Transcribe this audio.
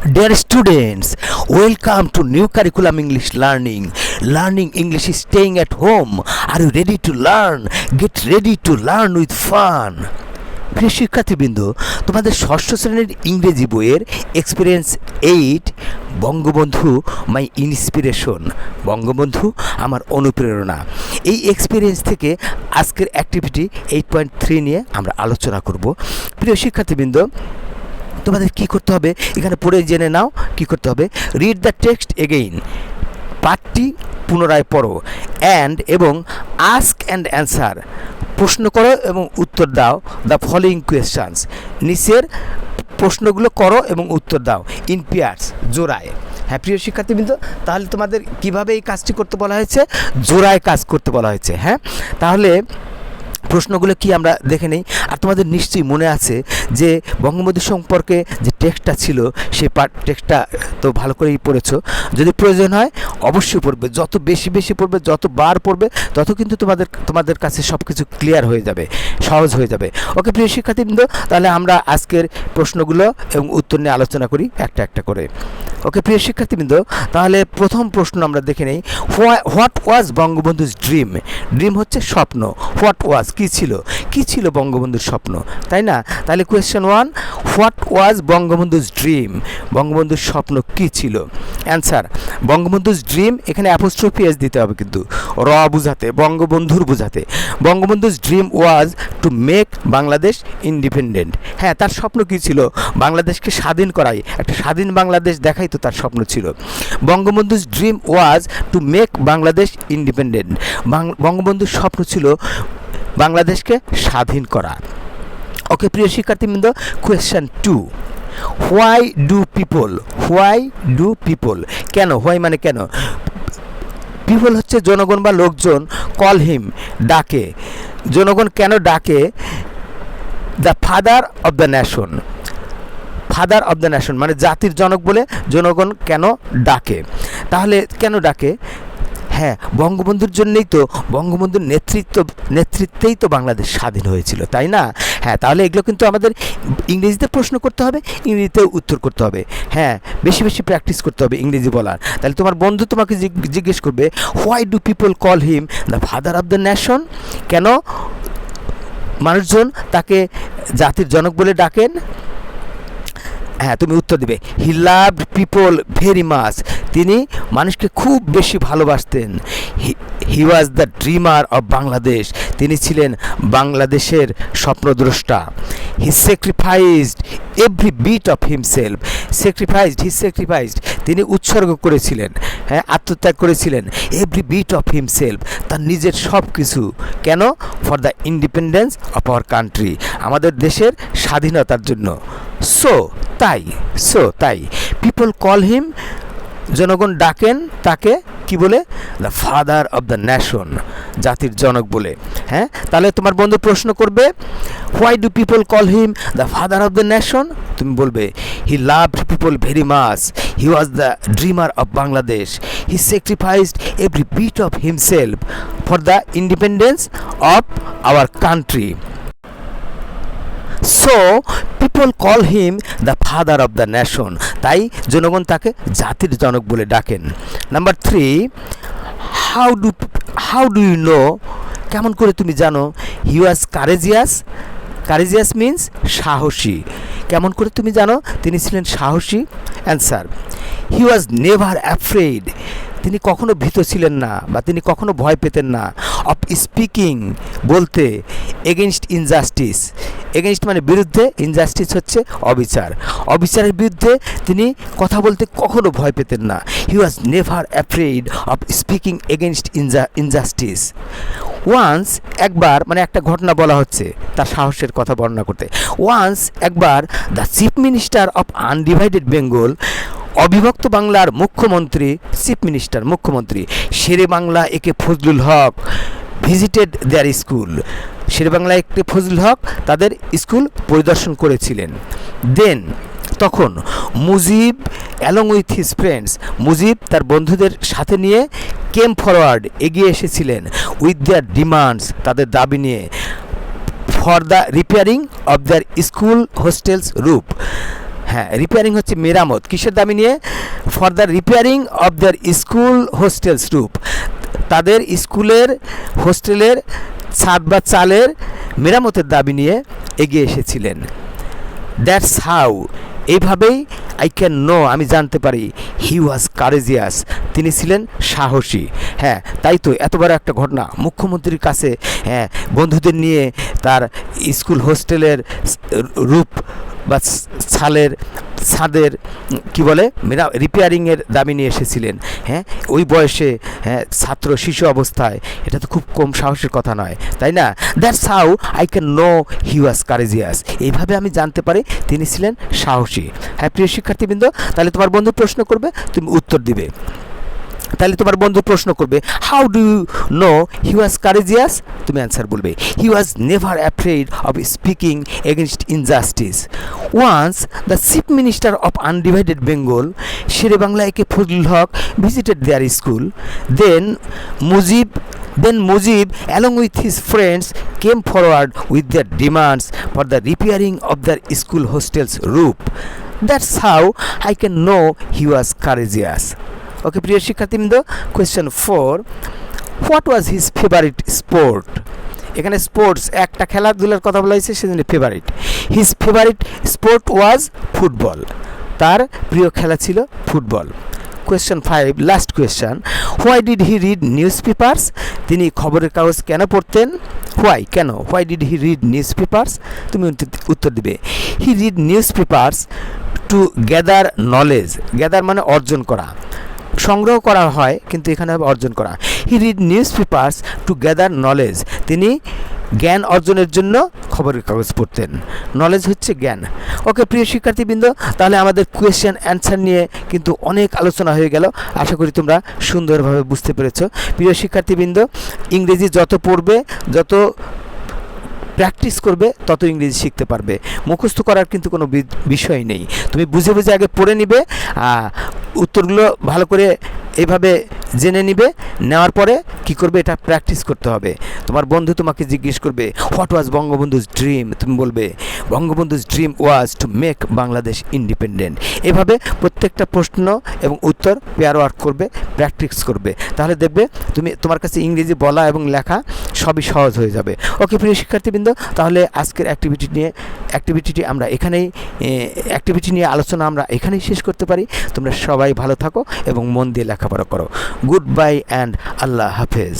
Dear students, welcome to new curriculum English learning. Learning English is staying at home. Are you ready to learn? Get ready to learn with fun. প্রিয় শিক্ষার্থীবৃন্দ তোমাদের ষষ্ঠ শ্রেণির ইংরেজি বইয়ের experience eight Bangabandhu my inspiration Bangabandhu আমার অনুপ্রেরণা এই এক্সপিরিয়েন্স থেকে আজকের অ্যাক্টিভিটি এইট পয়েন্ট থ্রি নিয়ে আমরা আলোচনা করব প্রিয় শিক্ষার্থীবৃন্দ তোমাদের কি করতে হবে? এখানে পড়ে জেনে নাও কি করতে হবে। রিড দ্য টেক্সট এগেইন পাঠটি পুনরায় পড়ো। অ্যান্ড এবং আস্ক অ্যান্ড অ্যান্সার প্রশ্ন করো এবং উত্তর দাও। দ্য ফলোয়িং কোয়েশ্চানস নিচের প্রশ্নগুলো করো এবং উত্তর দাও। ইন পেয়ার্স জোড়ায়। হ্যাঁ প্রিয় শিক্ষার্থীবৃন্দ, তাহলে তোমাদের কীভাবে এই কাজটি করতে বলা হয়েছে? জোড়ায় কাজ করতে বলা হয়েছে। হ্যাঁ? তাহলে প্রশ্নগুলো কি আমরা দেখে নেই? আর তোমাদের নিশ্চয়ই মনে আছে যে বঙ্গবন্ধু সম্পর্কে যে টেক্সটটা ছিল সেই পার্ট টেক্সটটা তো ভালো করেই পড়েছো। যদি প্রয়োজন হয়, অবশ্যই পড়বে। যত বেশি বেশি পড়বে, যত বার পড়বে, তত কিন্তু তোমাদের তোমাদের কাছে সব কিছু ক্লিয়ার হয়ে যাবে, সহজ হয়ে যাবে। ওকে, প্রিয় শিক্ষার্থীবৃন্দ, তাহলে আমরা আজকের প্রশ্নগুলো এবং উত্তর নিয়ে আলোচনা করি একটা একটা করে। ওকে, প্রিয় শিক্ষার্থীবৃন্দ, তাহলে প্রথম প্রশ্ন আমরা দেখে নেই। হোয়াট ওয়াজ বঙ্গবন্ধুর ড্রিম? ড্রিম হচ্ছে স্বপ্ন। What was? কি ছিল? কি ছিল বঙ্গবন্ধুর স্বপ্ন? তাই না? তাহলে কোয়েশ্চেন ওয়ান হোয়াট ওয়াজ বঙ্গবন্ধুর ড্রিম বঙ্গবন্ধুর স্বপ্ন কি ছিল? অ্যান্সার বঙ্গবন্ধুর ড্রিম এখানে অ্যাপোস্ট্রফি এস দিতে হবে কিন্তু। র বুঝাতে, বঙ্গবন্ধুর বুঝাতে। বঙ্গবন্ধুর dream was to make Bangladesh independent হ্যাঁ তার স্বপ্ন কি ছিল? বাংলাদেশকে স্বাধীন করাই। একটা স্বাধীন বাংলাদেশ দেখাই তো তার স্বপ্ন ছিল। বঙ্গবন্ধুর dream was to make Bangladesh independent বঙ্গবন্ধুর স্বপ্ন ছিল বাংলাদেশকে স্বাধীন করা ওকে, প্রিয় শিক্ষার্থীবৃন্দ question two why do people why do people কেন হোয়াই মানে কেন? পিপল হচ্ছে জনগণ বা লোকজন কল হিম ডাকে। জনগণ কেন ডাকে? The father of the nation father of the nation মানে জাতির জনক বলে জনগণ কেন ডাকে? তাহলে কেন ডাকে? হ্যাঁ বঙ্গবন্ধুর জন্যই তো, বঙ্গবন্ধুর নেতৃত্ব, নেতৃত্বেই তো বাংলাদেশ স্বাধীন হয়েছিল, তাই না? হ্যাঁ তাহলে এগুলো কিন্তু আমাদের ইংরেজিতে প্রশ্ন করতে হবে, ইংরেজিতেও উত্তর করতে হবে। হ্যাঁ বেশি বেশি প্র্যাকটিস করতে হবে ইংরেজি বলার। তাহলে তোমার বন্ধু তোমাকে জিজ্ঞেস করবে why do people call him the father of the nation কেন? মানুষজন তাকে জাতির জনক বলে ডাকেন? হ্যাঁ তুমি উত্তর দিবে he love people very much তিনি মানুষকে খুব বেশি ভালোবাসতেন। He was the dreamer of Bangladesh তিনি ছিলেন বাংলাদেশের স্বপ্নদ্রষ্টা। He sacrificed every bit of himself sacrificed he sacrificed তিনি উৎসর্গ করেছিলেন হ্যাঁ আত্মত্যাগ করেছিলেন। এভরি বিট অফ হিমসেলফ তার নিজের সব কিছু কেন? For the independence of our country আমাদের দেশের স্বাধীনতার জন্য। সো তাই সো তাই। পিপল কল হিম জনগণ ডাকেন, তাকে কি বলে? The father of the nation জাতির জনক বলে। হ্যাঁ? তাহলে তোমার বন্ধু প্রশ্ন করবে why do people call him the father of the nation তুমি বলবে he love people very much he was the dreamer of Bangladesh he sacrificed every bit of himself for the independence of our country so people call him the father of the nation তাই জনগণ তাকে জাতির জনক বলে ডাকেন। Number three how do how do you know কেমন করে তুমি জানো? He was courageous courageous means সাহসী। কেমন করে তুমি জানো? তিনি ছিলেন সাহসী। Answer he was never afraid তিনি কখনো ভীত ছিলেন না বা তিনি কখনো ভয় পেতেন না। অফ স্পিকিং বলতে এগেনস্ট ইনজাস্টিস এগেনস্ট মানে বিরুদ্ধে ইনজাস্টিস হচ্ছে অবিচার। অবিচারের বিরুদ্ধে তিনি কথা বলতে কখনো ভয় পেতেন না। He was never afraid of speaking against ইনজা injustice once একবার মানে একটা ঘটনা বলা হচ্ছে, তার সাহসের কথা বর্ণনা করতে। ওয়ান্স একবার the chief minister of undivided Bengal অবিভক্ত বাংলার মুখ্যমন্ত্রী চিফ মিনিস্টার মুখ্যমন্ত্রী, Shere Bangla A K Fazlul Huq visited their school Shere Bangla একটি ফজল হক তাদের স্কুল পরিদর্শন করেছিলেন। দেন তখন Mujib along with his friends, Mujib তার বন্ধুদের সাথে নিয়ে কেম ফরওয়ার্ড এগিয়ে এসেছিলেন উইথ দেয়ার ডিমান্ডস তাদের দাবি নিয়ে for the repairing of their school hostels room. হ্যাঁ রিপেয়ারিং হচ্ছে মেরামত। কিসের দাবি নিয়ে? For the repairing of their school hostels room. তাদের স্কুলের হোস্টেলের ছাদ বা চালের মেরামতের দাবি নিয়ে এগিয়ে এসেছিলেন। দ্যাটস হাউ এইভাবেই আই ক্যান নো আমি জানতে পারি। হি ওয়াজ কারেজিয়াস তিনি ছিলেন সাহসী। হ্যাঁ তাই তো, এত বড় একটা ঘটনা। মুখ্যমন্ত্রীর কাছে হ্যাঁ বন্ধুদের নিয়ে তার স্কুল হোস্টেলের রূপ বা ছালের ছাদের, কি বলে মেরা রিপেয়ারিংয়ের দাবি নিয়ে এসেছিলেন। হ্যাঁ ওই বয়সে হ্যাঁ ছাত্র, শিশু অবস্থায় এটা তো খুব কম সাহসের কথা নয়, তাই না? That's how I can know he was courageous এইভাবে আমি জানতে পারি তিনি ছিলেন সাহসী। হ্যাঁ প্রিয় শিক্ষার্থীবৃন্দ, তাহলে তোমার বন্ধু প্রশ্ন করবে, তুমি উত্তর দিবে। তাহলে তোমার বন্ধু প্রশ্ন করবে how do you know he was courageous তুমি অ্যান্সার বলবে he was never afraid of speaking against injustice once the chief minister of undivided Bengal Shere Bangla A K Fazlul Huq visited their school then Mujib then Mujib along with his friends came forward with their demands for the repairing of their school hostels রূপ that's how I can know he was courageous okay প্রিয় শিক্ষার্থীবৃন্দ question four what was his favourite sport এখানে sports একটা খেলাধুলার কথা বলা হয়েছে, সেজন্য favourite his favourite sport was football তার প্রিয় খেলা ছিল football question five last question why did he read newspapers তিনি খবরের কাগজ কেন পড়তেন? হোয়াই কেন? Why did he read newspapers তুমি উত্তর- দিবে। He read newspapers to gather knowledge gather মানে অর্জন করা। সংগ্রহ করা হয়, কিন্তু এখানে অর্জন করা। He read newspapers to gather knowledge তিনি জ্ঞান অর্জনের জন্য খবরের কাগজ পড়তেন। নলেজ হচ্ছে জ্ঞান। ওকে প্রিয় শিক্ষার্থীবৃন্দ, তাহলে আমাদের কোয়েশ্চেন অ্যান্সার নিয়ে কিন্তু অনেক আলোচনা হয়ে গেল। আশা করি তোমরা সুন্দরভাবে বুঝতে পেরেছ। প্রিয় শিক্ষার্থীবৃন্দ, ইংরেজি যত পড়বে, যত প্র্যাকটিস করবে, তত ইংরেজি শিখতে পারবে। মুখস্থ করার কিন্তু কোনো বিষয় নেই। তুমি বুঝে বুঝে আগে পড়ে নিবে উত্তরগুলো ভালো করে এইভাবে জেনে নিবে, নেওয়ার পরে কি করবে, এটা প্র্যাকটিস করতে হবে। তোমার বন্ধু তোমাকে জিজ্ঞেস করবে হোয়াট ওয়াজ বঙ্গবন্ধুজ ড্রিম তুমি বলবে Bangabandhu's dream was to make Bangladesh independent এভাবে প্রত্যেকটা প্রশ্ন এবং উত্তর পেয়ার ওয়ার্ক করবে প্র্যাকটিস করবে। তাহলে দেখবে তুমি, তোমার কাছে ইংরেজি বলা এবং লেখা সবই সহজ হয়ে যাবে। ওকে প্রিয় শিক্ষার্থীবৃন্দ, তাহলে আজকের অ্যাক্টিভিটি নিয়ে অ্যাক্টিভিটিটি আমরা এখানেই অ্যাক্টিভিটি নিয়ে আলোচনা আমরা এখানেই শেষ করতে পারি। তোমরা সবাই ভালো থাকো এবং মন দিয়ে লেখাপড়া করো। গুড বাই অ্যান্ড আল্লাহ হাফেজ।